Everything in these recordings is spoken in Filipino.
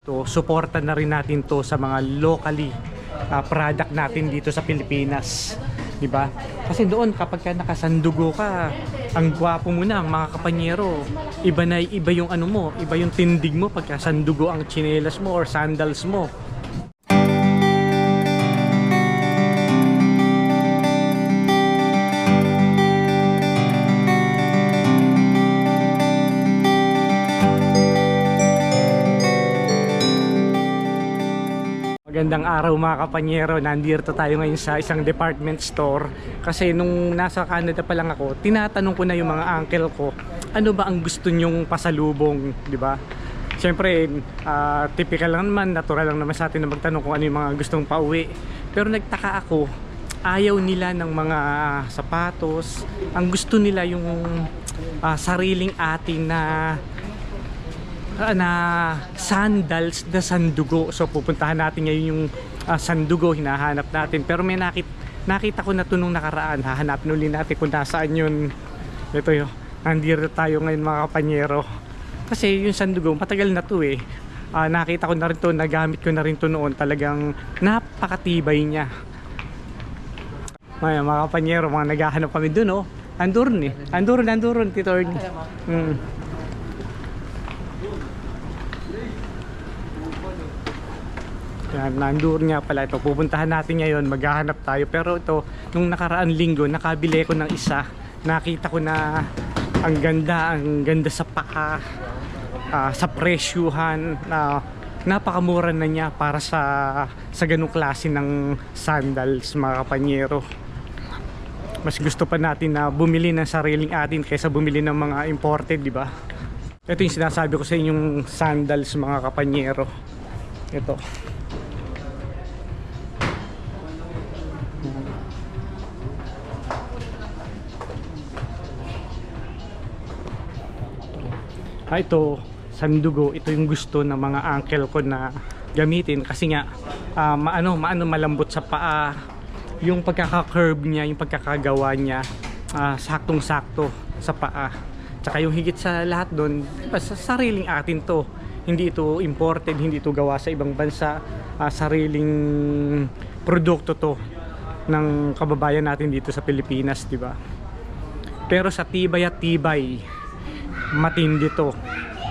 to suporta na rin natin to sa mga locally ah, product natin dito sa Pilipinas. 'Di ba? Kasi doon kapag ka nakasandugo ka, ang gwapo mo na, ang mga kapanyero. Iba na iba yung ano mo, iba yung tindig mo pagka sandugo ang tsinelas mo or sandals mo. Magandang araw mga kapanyero. Nandito tayo ngayon sa isang department store. Kasi nung nasa Canada pa lang ako, tinatanong ko na yung mga uncle ko, ano ba ang gusto nyong pasalubong, di ba? Siyempre, ah, typical lang naman, natural lang naman sa atin na magtanong kung ano yung mga gustong pauwi. Pero nagtaka ako, ayaw nila ng mga sapatos. Ang gusto nila yung ah, sariling atin na ah, na sandals na sandugo. So pupuntahan natin ngayon yung ah, sandugo hinahanap natin. Pero may nakit nakita ko na to nung nakaraan. Hahanapin ulit natin kung nasaan yun. Ito yun. Nandito tayo ngayon mga kapanyero. Kasi yung sandugo matagal na to eh. Ah, nakita ko na rin to, nagamit ko na rin to noon. Talagang napakatibay niya. Mga, mga kapanyero, mga naghahanap kami dun oh. Andurun eh. Andurun, andurun, Tito Ernie. Mm. Yan, nandoon nga pala ito. Pupuntahan natin ngayon, maghahanap tayo. Pero ito, nung nakaraan linggo, nakabili ko ng isa. Nakita ko na ang ganda, ang ganda sa paa, ah, sa presyuhan, na napakamura na niya para sa sa ganung klase ng sandals mga kapanyero. Mas gusto pa natin na bumili ng sariling atin kaysa bumili ng mga imported, di ba? Ito yung sinasabi ko sa inyong sandals mga kapanyero. Ito. Ah, ito, sandugo. Ito yung gusto ng mga uncle ko na gamitin kasi nga ah, maano, maano malambot sa paa. Yung pagkaka-curve niya, yung pagkakagawa niya, ah, saktong-sakto sa paa. Tsaka yung higit sa lahat doon, sa sariling atin to. Hindi ito imported, hindi ito gawa sa ibang bansa. Ah, sariling produkto to ng kababayan natin dito sa Pilipinas, di ba? Pero sa tibay at tibay, matindi to.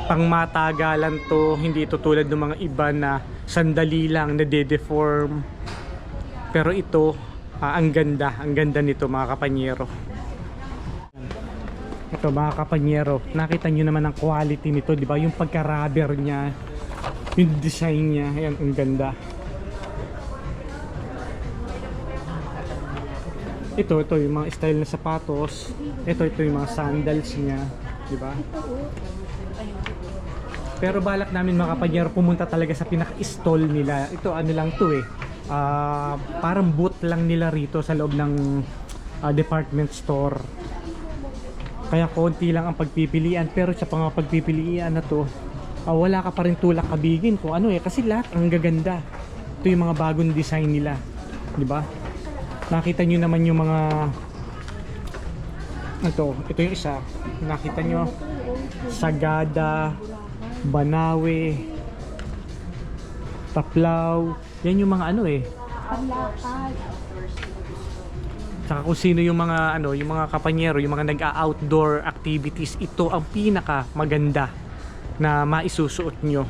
Pangmatagalan to, hindi ito tulad ng mga iba na sandali lang na deform Pero ito, ah, ang ganda, ang ganda nito mga kapanyero. Ito mga kapanyero, nakita nyo naman ang quality nito, di ba? Yung pagka-rubber niya, yung design niya, ayan, ang ganda. Ito, ito yung mga style na sapatos. Ito, ito yung mga sandals niya, di ba? Pero balak namin mga kapanyero pumunta talaga sa pinaka-stall nila. Ito ano lang to eh. Ah, parang booth lang nila rito sa loob ng ah, department store. Kaya konti lang ang pagpipilian pero sa mga pagpipilian na to, ah, wala ka pa rin tulak kabigin kung ano eh kasi lahat ang gaganda. Ito yung mga bagong design nila, 'di ba? Nakita nyo naman yung mga ito, ito yung isa. Nakita nyo Sagada, Banawe, Taplaw. Yan yung mga ano eh. Saka kung sino yung mga ano, yung mga kapanyero, yung mga nag-outdoor activities, ito ang pinaka maganda na maisusuot nyo.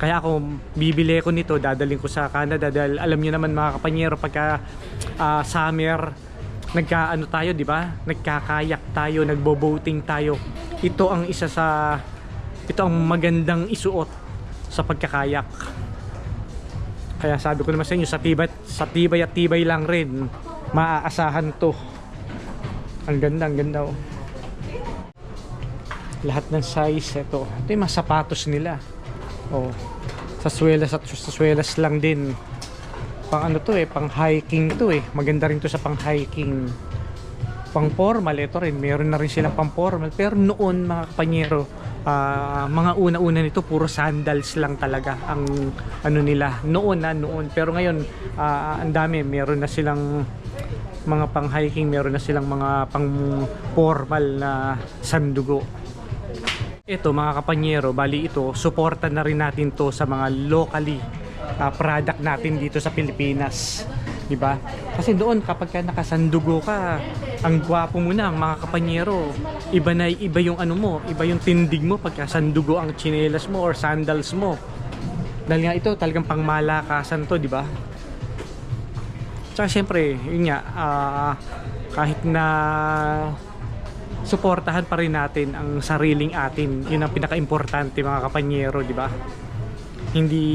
Kaya ako bibili ko nito, dadalhin ko sa Canada dahil alam niyo naman mga kapanyero pagka ah, summer nagkaano tayo, di ba? Nagkakayak tayo, nagbo-boating tayo. Ito ang isa sa ito ang magandang isuot sa pagkakayak. Kaya sabi ko naman sa inyo, sa tibay, sa tibay at tibay lang rin, maaasahan to. Ang ganda, ang ganda oh. Lahat ng size, ito. Ito yung mga sapatos nila. Oh. Sa swelas at sa swelas lang din. Pang ano to eh, pang hiking to eh. Maganda rin to sa pang hiking. Pang formal, ito rin. Meron na rin silang pang formal. Pero noon mga kapanyero, ah, mga una-una nito puro sandals lang talaga ang ano nila noon na noon pero ngayon ah, ang dami meron na silang mga pang hiking meron na silang mga pang formal na sandugo Ito mga kapanyero, bali ito, suporta na rin natin to sa mga locally ah, product natin dito sa Pilipinas. 'Di ba? Kasi doon kapag ka nakasandugo ka, ang gwapo mo na mga kapanyero. Iba na iba yung ano mo, iba yung tindig mo pagka sandugo ang tsinelas mo or sandals mo. Dahil nga ito talagang pangmalakasan to, 'di ba? Tsaka syempre, yun nga, ah, kahit na suportahan pa rin natin ang sariling atin. Yun ang pinaka-importante mga kapanyero, di ba? Hindi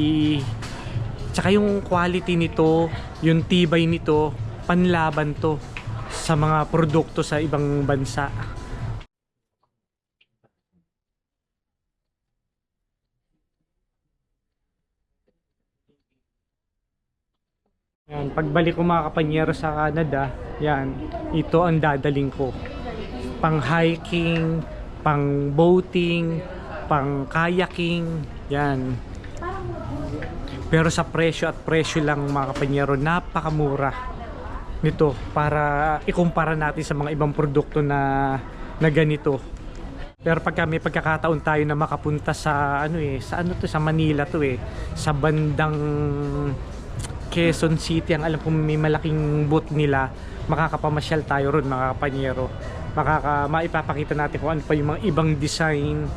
tsaka yung quality nito, yung tibay nito, panlaban to sa mga produkto sa ibang bansa. Yan, pagbalik ko mga kapanyero sa Canada, yan, ito ang dadaling ko pang hiking, pang boating, pang kayaking, yan. Pero sa presyo at presyo lang mga kapanyero, napakamura nito para ikumpara natin sa mga ibang produkto na na ganito. Pero pagka may pagkakataon tayo na makapunta sa ano eh, sa ano to sa Manila to eh, sa bandang Quezon City, ang alam ko may malaking booth nila, makakapamasyal tayo ron mga kapanyero makaka maipapakita natin kung ano pa yung mga ibang design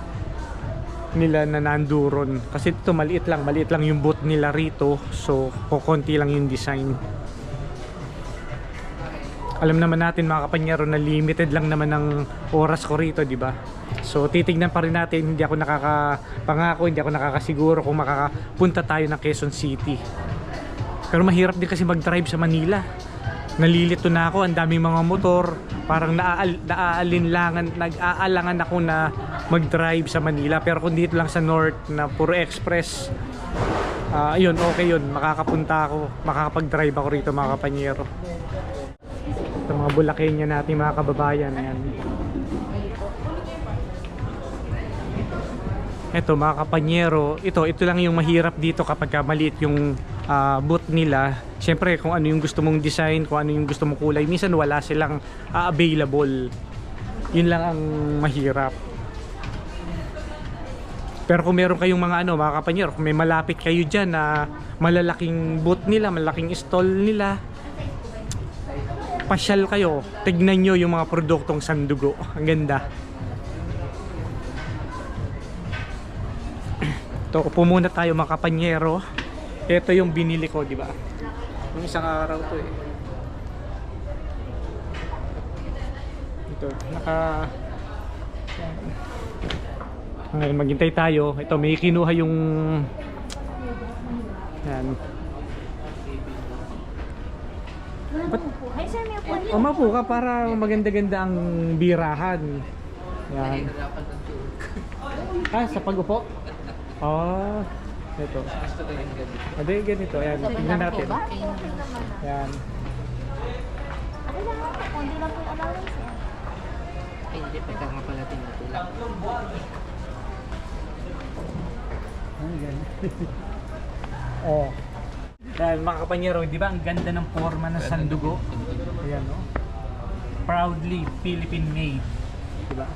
nila na nanduron kasi ito maliit lang. Maliit lang yung booth nila rito. So kukunti lang yung design. Alam naman natin mga kapanyero na limited lang naman ng oras ko rito di ba? So titignan pa rin natin. Hindi ako nakakapangako hindi ako nakakasiguro kung makakapunta tayo ng Quezon City. Pero mahirap din kasi mag-drive sa Manila nalilito na ako ang daming mga motor parang naaal, naaalinlangan nag-aalangan ako na mag-drive sa Manila. Pero kung dito lang sa north na puro express ah yun okay yun. Makakapunta ako makakapag-drive ako rito mga kapanyero. Ito mga Bulakenya natin mga kababayan ayan. Ito mga kapanyero, ito ito lang yung mahirap dito kapag ka maliit yung ah, booth nila. Siyempre kung ano yung gusto mong design, kung ano yung gusto mong kulay, minsan wala silang ah, available. Yun lang ang mahirap. Pero kung meron kayong mga ano, mga kapanyero, kung may malapit kayo dyan na malalaking booth nila, malalaking stall nila, pasyal kayo, tignan nyo yung mga produktong sandugo. Ang ganda. Ito, upo muna tayo mga kapanyero. Ito yung binili ko, di ba? Nung isang araw to eh. Ito, naka... Ngayon, maghintay tayo. Ito, may kinuha yung... Yan. Ba't, sir, may umapo ka para maganda-ganda ang birahan. Yan. Ah, sa pag-upo? Oh, ito. Ade, ganito. Ayan, tingnan natin. Ayan. Okay lang ako. Kung di lang po yung allowance eh. Ay, hindi. Pagka nga pala tinutulak. Oh. Dahil mga kapanyero, di ba ang ganda ng forma ng sandugo? Ayan, no? Proudly Philippine made. Di ba?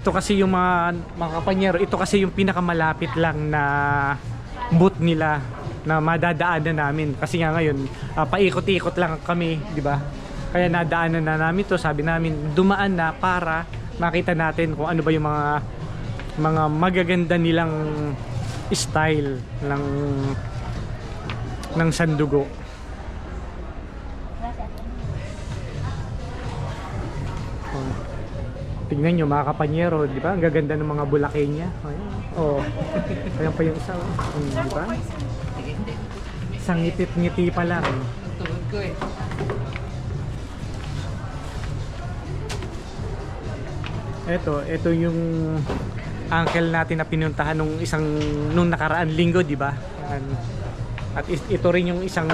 Ito kasi yung mga, mga kapanyero, ito kasi yung pinakamalapit lang na booth nila na madadaanan namin. Kasi nga ngayon, ah, paikot-ikot lang kami, di ba? Kaya nadaanan na namin to sabi namin, dumaan na para makita natin kung ano ba yung mga mga magaganda nilang style ng ng sandugo. Tingnan nyo mga kapanyero, di ba? Ang gaganda ng mga bulake niya. Ayan. Oh. Ayan pa yung isa, oh. Hmm, di ba? Isang ngitit-ngiti pa lang. Ang tuhod ko eh. Ito, ito yung uncle natin na pinuntahan nung isang nung nakaraan linggo, di ba? At ito rin yung isang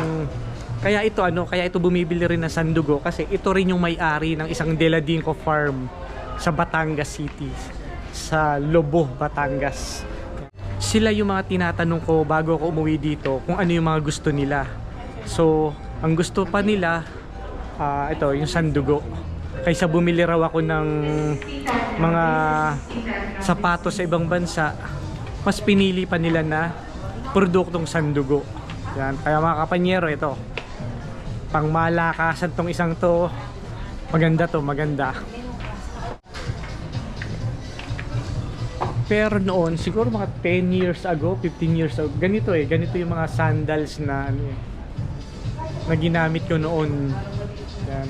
kaya ito ano, kaya ito bumibili rin ng sandugo kasi ito rin yung may-ari ng isang Deladinco farm sa Batangas City sa Lobo, Batangas. Sila yung mga tinatanong ko bago ako umuwi dito kung ano yung mga gusto nila. So, ang gusto pa nila ah, ito, yung sandugo. Kaysa bumili raw ako ng mga sapatos sa ibang bansa, mas pinili pa nila na produktong sandugo. Yan. Kaya mga kapanyero, ito. Pang malakasan tong isang to. Maganda to, maganda. Pero noon, siguro mga 10 years ago, 15 years ago, ganito eh, ganito yung mga sandals na ano eh, na ginamit ko noon. Yan.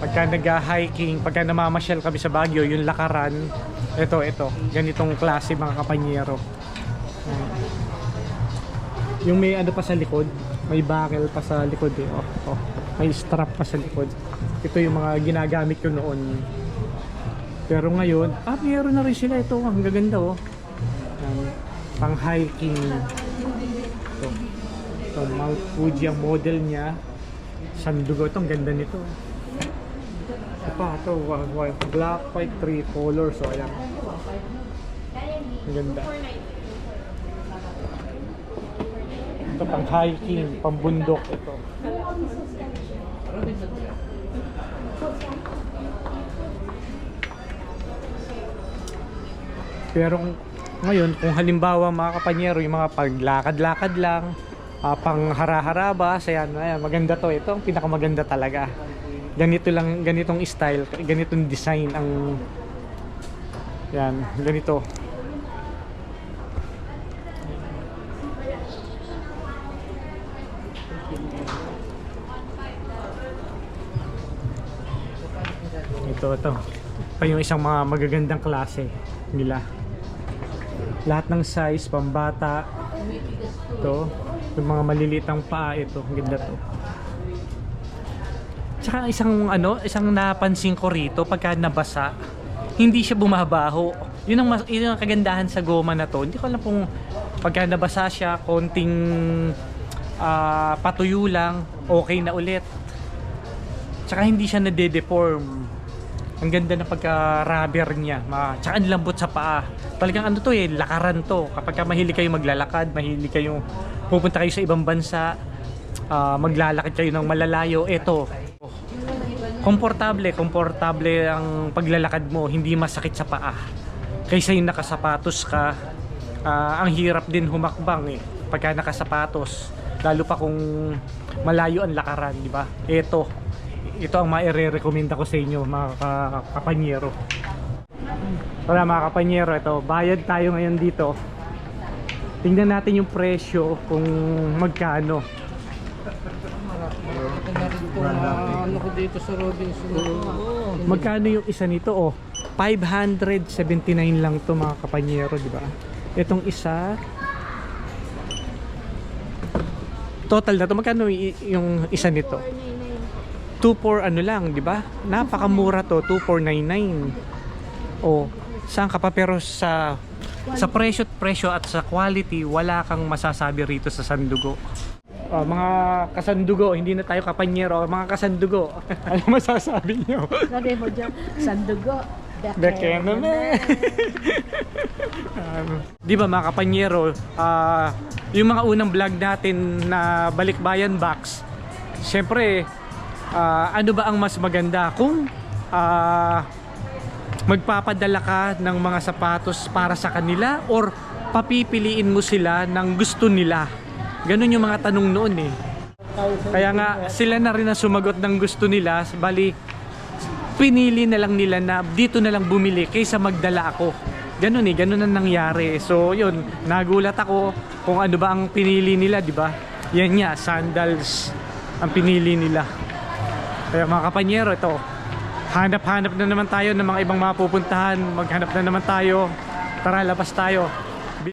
Pagka nag-hiking, pagka namamasyal kami sa Baguio, yung lakaran, ito, ito, ganitong klase mga kapanyero. Yan. Yung may ano pa sa likod, may buckle pa sa likod eh. Oh, oh, may strap pa sa likod. Ito yung mga ginagamit ko noon. Pero ngayon, ah, meron na rin sila ito. Ang gaganda oh. Yan. Pang hiking. Ito. Ito, Mount Fuji ang model niya. Sandugo. Ito, ang ganda nito. Ito pa, ito. Black, white, three colors. So, ayan. Ang ganda. Ito, pang hiking, pang bundok. Ito. Pero ngayon, kung halimbawa mga kapanyero, yung mga paglakad-lakad lang, ah, pang hara-haraba, ayan, ayan, maganda to. Ito ang pinakamaganda talaga. Ganito lang, ganitong style, ganitong design ang yan, ganito. Ito, ito. Pa yung isang mga magagandang klase nila. Lahat ng size, pambata. Ito. Yung mga malilitang paa ito. Ang ganda to. Tsaka isang ano, isang napansin ko rito pagka nabasa, hindi siya bumabaho. Yun ang, mas, yun ang kagandahan sa goma na to. Hindi ko alam kung pagka nabasa siya, konting ah, patuyo lang, okay na ulit. Tsaka hindi siya nade-deform. Ang ganda na pagka-rubber niya. Ma tsaka ang lambot sa paa. Talagang ano to eh, lakaran to. Kapag ka mahilig kayo maglalakad, mahilig kayo pupunta kayo sa ibang bansa, ah, maglalakad kayo ng malalayo, eto. Komportable, komportable ang paglalakad mo, hindi masakit sa paa. Kaysa yung nakasapatos ka, ah, ang hirap din humakbang eh. Pagka nakasapatos, lalo pa kung malayo ang lakaran, di ba? Eto, ito ang maire-recommenda ko sa inyo mga ka- kapanyero. Wala mga kapanyero, ito, bayad tayo ngayon dito. Tingnan natin yung presyo kung magkano. Ano ko dito sa Robinson. Magkano yung isa nito? Oh, 579 lang to mga kapanyero, di ba? Itong isa Total na to magkano yung isa nito? 24 ano lang, di ba? Napakamura to, 2499. Oh, saan ka pa pero sa sa presyo presyo at sa quality wala kang masasabi rito sa sandugo. Oh, mga kasandugo, hindi na tayo kapanyero, mga kasandugo. ano masasabi niyo? Sabi mo dyan, sandugo. Bekeno na. Um, di ba mga kapanyero, ah, yung mga unang vlog natin na Balikbayan Box, syempre, ah, ano ba ang mas maganda? Kung ah, magpapadala ka ng mga sapatos para sa kanila or papipiliin mo sila ng gusto nila? Ganun yung mga tanong noon eh. Kaya nga sila na rin ang sumagot ng gusto nila, bali pinili na lang nila na dito na lang bumili kaysa magdala ako. Ganun eh, ganun ang nangyari. So yun, nagulat ako kung ano ba ang pinili nila, di ba? Yan nga, sandals ang pinili nila. Kaya mga kapanyero, ito, hanap-hanap na naman tayo ng mga ibang mapupuntahan. Maghanap na naman tayo. Tara, labas tayo.